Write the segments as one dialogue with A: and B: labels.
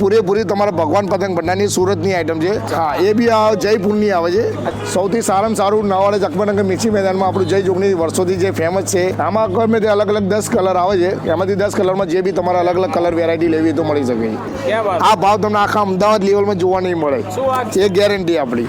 A: પૂરેપૂરી તમારા ભગવાન પતંગ ભંડારની સુરતની આઈટમ છે. હા એ બી આ જયપુરની આવે છે. સૌથી સારામાં સારું નવાડે ચકમનગર મિક્સી મેદાનમાં આપણું જય જોગણી વર્ષોથી જે ફેમસ છે. આમાં ગમે તે અલગ અલગ દસ કલર આવે છે. એમાંથી દસ કલરમાં જે બી તમારે અલગ અલગ કલર વેરાયટી લેવી તો મળી શકે. આ ભાવ તમને આખા અમદાવાદ લેવલમાં જોવા નહીં મળે. એ ગેરંટી આપણી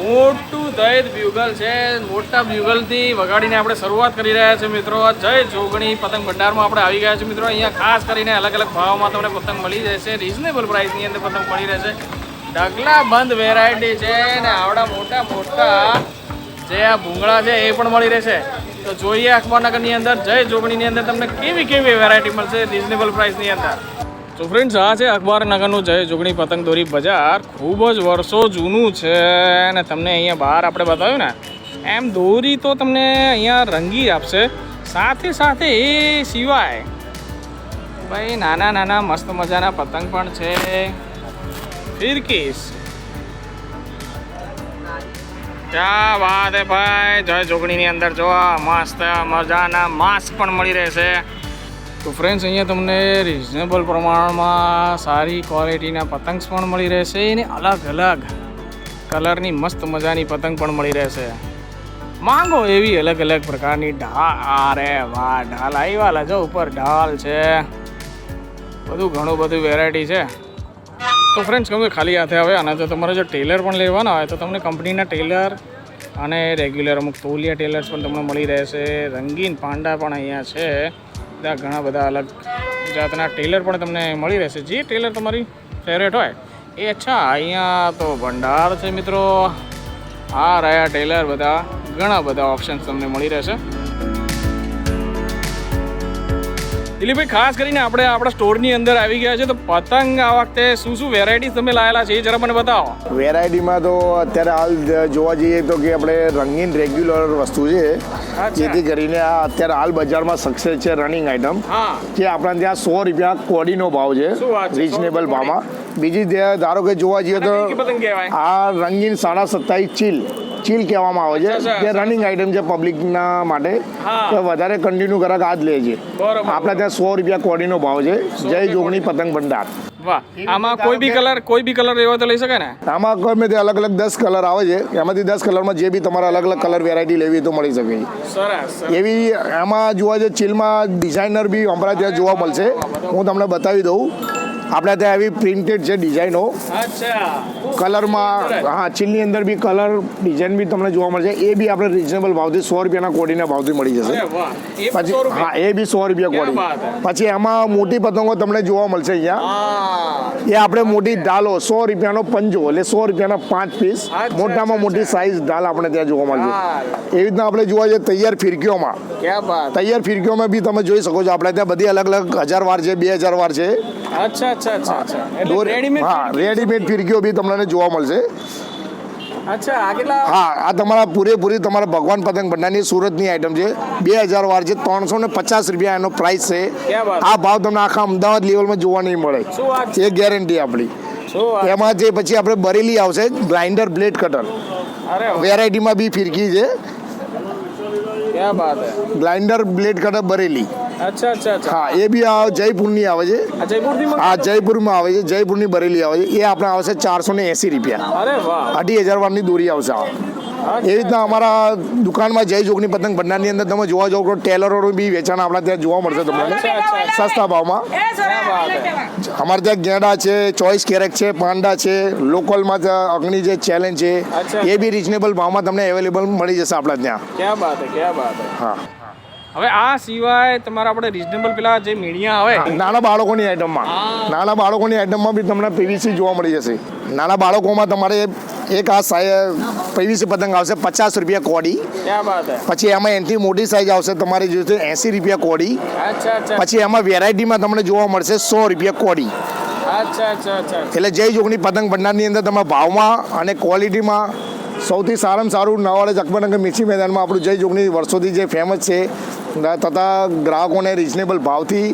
B: મોટું દહેજ બ્યુગલ છે. મોટા બ્યુગલથી વગાડીને આપણે શરૂઆત કરી રહ્યા છીએ મિત્રો. જય જોગણી પતંગ ભંડારમાં આપણે આવી ગયા છે મિત્રો. અહીંયા ખાસ કરીને અલગ અલગ ભાવમાં તમને પતંગ મળી જશે રિઝનેબલ પ્રાઇસની અંદર પતંગ મળી રહેશે. ઢગલા બંધ વેરાયટી છે ને આવડા મોટા મોટા જે આ ભૂંગળા છે એ પણ મળી રહેશે. તો જોઈએ અખબારનગરની અંદર જય જોગણીની અંદર તમને કેવી કેવી વેરાયટી મળશે રિઝનેબલ પ્રાઇસની અંદર. તો ફ્રેન્ડ્સ આ છે અખબારનગરનું જય જોગણી પતંગ દોરી બજાર. ખૂબ જ વર્ષો જૂનું છે અને તમને અહીંયા બહાર આપણે બતાવ્યું ને, એમ દોરી તો તમને અહીંયા રંગી આપશે. સાથે સાથે એ સિવાય ભાઈ, નાના નાના મસ્ત મજાના પતંગ પણ છે. ફિરકીસ. ક્યાં વાત હે ભાઈ? જય જોગણીની અંદર જોવા મસ્ત મજાના માસ્ક પણ મળી રહેશે. તો ફ્રેન્ડ્સ અહીંયા તમને રિઝનેબલ પ્રમાણમાં સારી ક્વોલિટીના પતંગ્સ પણ મળી રહેશે. અને અલગ અલગ કલરની મસ્ત મજાની પતંગ પણ મળી રહેશે. માંગો એવી અલગ અલગ પ્રકારની ઢાલ. અરે વાહ, ઢાલ આવ્યા જો, ઉપર ઢાલ છે. બધું ઘણું બધું વેરાયટી છે. તો ફ્રેન્ડ્સ કે ખાલી હાથે આવે અને જો તમારે જો ટેલર પણ લેવાના હોય, તો તમને કંપનીના ટેલર અને રેગ્યુલર અમુક તોલિયા ટેલર્સ પણ તમને મળી રહેશે. રંગીન પાંડા પણ અહીંયા છે. બધા ઘણા બધા અલગ જાતના ટેલર પણ તમને મળી રહેશે. જે ટેલર તમારી ફેવરેટ હોય, એ અચ્છા, અહીંયા તો ભંડાર છે મિત્રો. આ રહ્યા ટેલર બધા. ઘણા બધા ઓપ્શન્સ તમને મળી રહેશે. દિલીપભાઈ ખાસ કરીને આપણે આપણા સ્ટોરની અંદર આવી ગયા છે તો પતંગ આ વખતે શું શું વેરાયટી તમે લાયેલા છે એ જરા મને બતાવો.
A: વેરાયટીમાં તો અત્યારે હાલ જોવા જઈએ તો કે આપણે રંગીન રેગ્યુલર વસ્તુ છે. જેથી કરીને આ અત્યારે હાલ બજારમાં સક્સેસ છે રનિંગ
B: આઇટમ
A: જે આપણા ત્યાં સો રૂપિયા કોડીનો ભાવ છે? રિઝનેબલ
B: 100
A: ભાવમાં. બીજી ધારો કે જોવા જઈએ તો આ રંગીન સાડા સત્તાવીસ ચીલ. ચીલ કહેવામાં આવે છે. જે રનિંગ આઈટમ છે પબ્લિકના માટે. તો વધારે કન્ટિન્યુ ગ્રાહક આ જ લે છે. આપણે ત્યાં સો રૂપિયા કોડીનો ભાવ છે. જય જોગણી પતંગ ભંડાર.
B: આમાં કોઈ બી કલર કોઈ બી કલર એવો તો લઈ શકે ને?
A: આમાં ગમે તે અલગ અલગ દસ કલર આવે છે. એમાંથી દસ કલરમાં જે બી તમારે અલગ અલગ કલર વેરાયટી લેવી તો મળી શકે.
B: સરસ
A: એવી આમાં જોવા જઈએ ચીલમાં ડિઝાઇનર બી અમારા ત્યાં જોવા મળશે. હું તમને બતાવી દઉં. આપણે ત્યાં એવી પ્રિન્ટેડ છે ડિઝાઇનો કલરમાં હા ચીલની અંદર બી કલર ડિઝાઇન બી તમને જોવા મળશે. એ બી આપણે રિઝનેબલ ભાવથી સો રૂપિયાના કોડીના ભાવથી મળી જશે. પછી હા એ બી સો રૂપિયા કોડી પછી એમાં મોટી પતંગો તમને જોવા મળશે અહીંયા. એ આપણે મોટી ડાલો સો રૂપિયાનો પંજો એટલે સો રૂપિયાના પાંચ પીસ મોટામાં મોટી સાઈઝ ઢાલ આપણે ત્યાં જોવા મળશે. એવી રીતના આપણે જોવા જઈએ તૈયાર ફિરકીઓમાં. તૈયાર ફિરકીઓમાં બી તમે જોઈ શકો છો આપણે ત્યાં બધી અલગ અલગ હજાર વાર છે બે હજાર વાર છે.
B: અચ્છા અચ્છા અચ્છા અચ્છા. રેડીમેડ
A: હા રેડીમેડ ફિરકીઓ બી તમને જોવા મળશે. હા આ તમારા પૂરેપૂરી તમારા ભગવાન પતંગ ભંડારની સુરતની આઈટમ છે. બે હજાર વાર છે ત્રણસો ને પચાસ રૂપિયા એનો પ્રાઇસ છે. આ ભાવ તમને આખા અમદાવાદ લેવલમાં જોવા નહીં મળે. એ ગેરંટી આપણી. એમાં જે પછી આપણે બરેલી આવશે ગ્રાઇન્ડર બ્લેડ કટર વેરાયટીમાં બી ફિરકી છે. Grinder blade cutter Bareilly.
B: અચ્છા અચ્છા અચ્છા.
A: હા એ બી આ જયપુરની આવે છે.
B: આ જયપુરથી મંગાવ્યું?
A: આ જયપુરમાં આવે છે જયપુરની બરેલી આવે છે. એ આપણે આવશે ચારસો ને એંસી રૂપિયા.
B: અરે વાહ.
A: અઢી હજાર વાળની દોરી આવશે આ. એવી રીતના અમારા દુકાનમાં જય જોગની પતંગ ભંડારની અંદર તમે જોવા જાઓ તો ટેલરોનું બી વેચાણ આપણા ત્યાં જોવા મળશે તમને. સસ્તા ભાવમાં.
B: હે
A: અમારે ત્યાં ગેંડા છે ચોઈસ કેરેક છે પાંડા છે લોકલમાં જે અગ્નિ જે ચેલેન્જ છે એ બી રિઝનેબલ ભાવમાં તમને અવેલેબલ મળી જશે આપણા ત્યાં.
B: ક્યાં બાત ક્યાં બાત હા. હવે આ સિવાય તમારા આપણે રીઝનેબલ પેલા જે મીડિયા આવે
A: નાના બાળકોની આઈટમમાં નાના બાળકોની આઈટમમાં બી તમને પીવીસી જોવા મળી જશે. નાના બાળકોમાં તમારે એક આ પીવીસી પતંગ આવશે પચાસ રૂપિયા કોડી. પછી એમાં એનથી મોટી સાઈઝ આવશે તમારી જોઈશે એસી રૂપિયા કોડી. પછી એમાં વેરાયટીમાં તમને જોવા મળશે સો રૂપિયા કોડી. એટલે જય જોગની પતંગ ભંડારની અંદર તમે ભાવમાં અને ક્વોલિટીમાં સૌથી સારામાં સારું નવાડે અકબરનગર મીઠી મેદાનમાં આપણું જય જોગની વર્ષોથી જે ફેમસ છે તથા ગ્રાહકોને રિઝનેબલ ભાવથી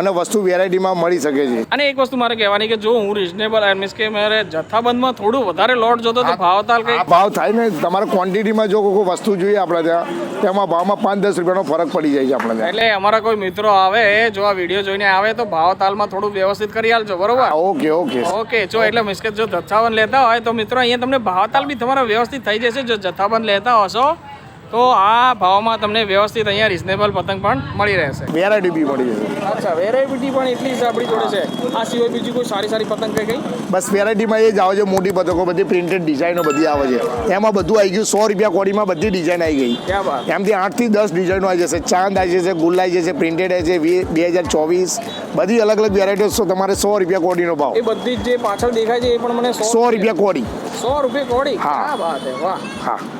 A: અને વસ્તુ વેરાયટીમાં મળી શકે છે.
B: અને એક વસ્તુ મારે કહેવાની કે જો હું રિઝનેબલ મીન્સ કે મારે જથ્થાબંધમાં થોડું વધારે લોટ જોતો તો ભાવતાલ
A: આ
B: કંઈ
A: ભાવ થાય ને તમારે ક્વોન્ટિટીમાં જો કોઈ વસ્તુ જોઈએ આપણે ત્યાં તેમાં ભાવમાં પાંચ દસ રૂપિયાનો ફરક પડી જાય છે આપણે ત્યાં.
B: એટલે અમારા કોઈ મિત્રો આવે જો આ વીડિયો જોઈને આવે તો ભાવતાલમાં થોડું વ્યવસ્થિત કરી આલજો બરોબર?
A: ઓકે ઓકે
B: ઓકે જો એટલે મીન્સ કે જો જથ્થાબંધ લેતા હોય તો મિત્રો અહીંયા તમને ભાવતાલ બી તમારા વ્યવસ્થિત થઈ જશે જો જથ્થાબંધ લેતા હશો તો આ ભાવમાં તમને વ્યવસ્થિત અહીંયા રિઝનેબલ પતંગ પણ મળી રહેશે.
A: વેરાયટી બી મળી જશે
B: અચ્છા વેરાયટી પણ એટલી જ આપણી જોડે છે. આ સિવાય બીજી કોઈ સારી સારી પતંગ કઈ કઈ?
A: બસ વેરાયટીમાં એ જ આવે છે મોટી પતંગો બધી પ્રિન્ટેડ ડિઝાઇનો બધી આવે છે. એમાં બધું આવી ગયું સો રૂપિયા કોડીમાં બધી ડિઝાઇન આવી ગઈ. એમથી આઠથી દસ ડિઝાઇનો આવી જશે. ચાંદ આવી જશે ગુલ આવી જશે પ્રિન્ટેડ આવી છે બે હજાર ચોવીસ. બધી અલગ અલગ વેરાયટીઓ તમારે સો રૂપિયા કોડીનો ભાવ.
B: એ બધી જે પાછળ દેખાય છે એ પણ મને સો
A: સો રૂપિયા. કોડી.
B: સો રૂપિયા કોડી?
A: હા.
B: વાત વાહ.
A: હા.